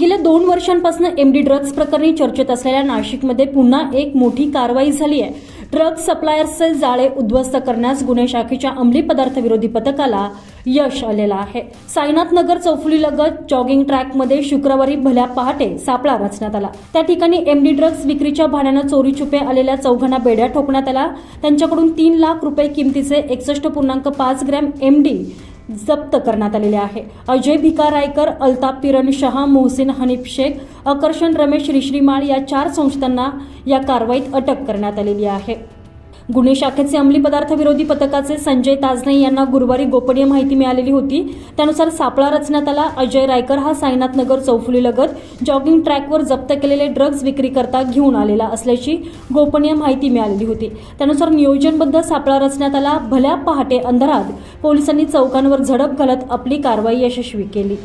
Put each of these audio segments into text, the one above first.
गेल्या दोन वर्षांपासून एमडी ड्रग्ज प्रकरणी चर्चेत असलेल्या नाशिकमध्ये पुन्हा एक मोठी कारवाई झाली आहे. ड्रग्ज सप्लायर्सचे जाळे उद्ध्वस्त करण्यास गुन्हे शाखेच्या अंमली पदार्थ विरोधी पथकाला यश आलेलं आहे. साईनाथ नगर चौफुलीलगत जॉगिंग ट्रॅकमध्ये शुक्रवारी भल्या पहाटे सापळा रचण्यात आला. त्या ठिकाणी एमडी ड्रग्ज विक्रीच्या भाड्यानं चोरी छुपे आलेल्या चौघांना बेड्या ठोकण्यात आला त्यांच्याकडून तीन लाख रुपये किमतीचे एकसष्ट पूर्णांक पाच ग्रॅम एमडी जप्त करण्यात आलेले आहे. अजय भिका रायकर अल्ताप पिरण शहा मोहसिन हनीफ शेख आकर्षण रमेश श्रीश्रीमाळ या चार संस्थांना या कारवाईत अटक करण्यात आलेली आहे. गुन्हे शाखेचे अंमली पदार्थ विरोधी पथकाचे संजय ताजने यांना गुरुवारी गोपनीय माहिती मिळालेली होती. त्यानुसार सापळा रचण्यात आला. अजय रायकर हा साईनाथ नगर चौफुलीलगत जॉगिंग ट्रॅकवर जप्त केलेले ड्रग्ज विक्रीकरता घेऊन आलेला असल्याची गोपनीय माहिती मिळालेली होती. त्यानुसार नियोजनबद्ध सापळा रचण्यात आला. भल्या पहाटे अंधारात पोलिसांनी चौकांवर झडप घालत आपली कारवाई यशस्वी केली.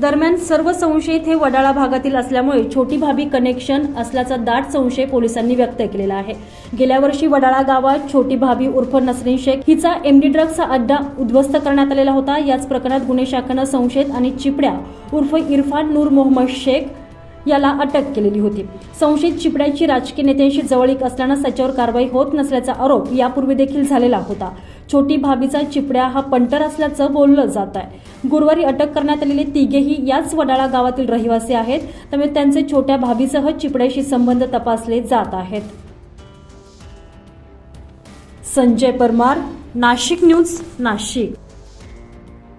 दरम्यान सर्व संशयित हे वडाळा भागातील असल्यामुळे छोटी भाभी कनेक्शन असल्याचा दाट संशय पोलिसांनी व्यक्त केलेला आहे. गेल्या वर्षी वडाळा गावात छोटी भाभी उर्फ नसरीन शेख हिचा एमडी ड्रग्जचा अड्डा उद्ध्वस्त करण्यात आलेला होता. याच प्रकरणात गुन्हे शाखेनं संशयित आणि चिपड्या उर्फ इरफान नूर मोहम्मद शेख याला अटक केलेली होती. संशयित चिपड्याची राजकीय नेत्यांशी जवळीक असल्यानं त्याच्यावर कारवाई होत नसल्याचा आरोप यापूर्वी देखील झालेला होता. छोटी भाभीचा चिपड्या हा पंटर असल्याचं बोललं जात आहे. गुरुवारी अटक करण्यात आलेले तिघेही याच वडाळा गावातील रहिवासी आहेत. त्यामुळे त्यांचे छोट्या भाभीसह चिपड्याशी संबंध तपासले जात आहेत. संजय परमार नाशिक न्यूज नाशिक.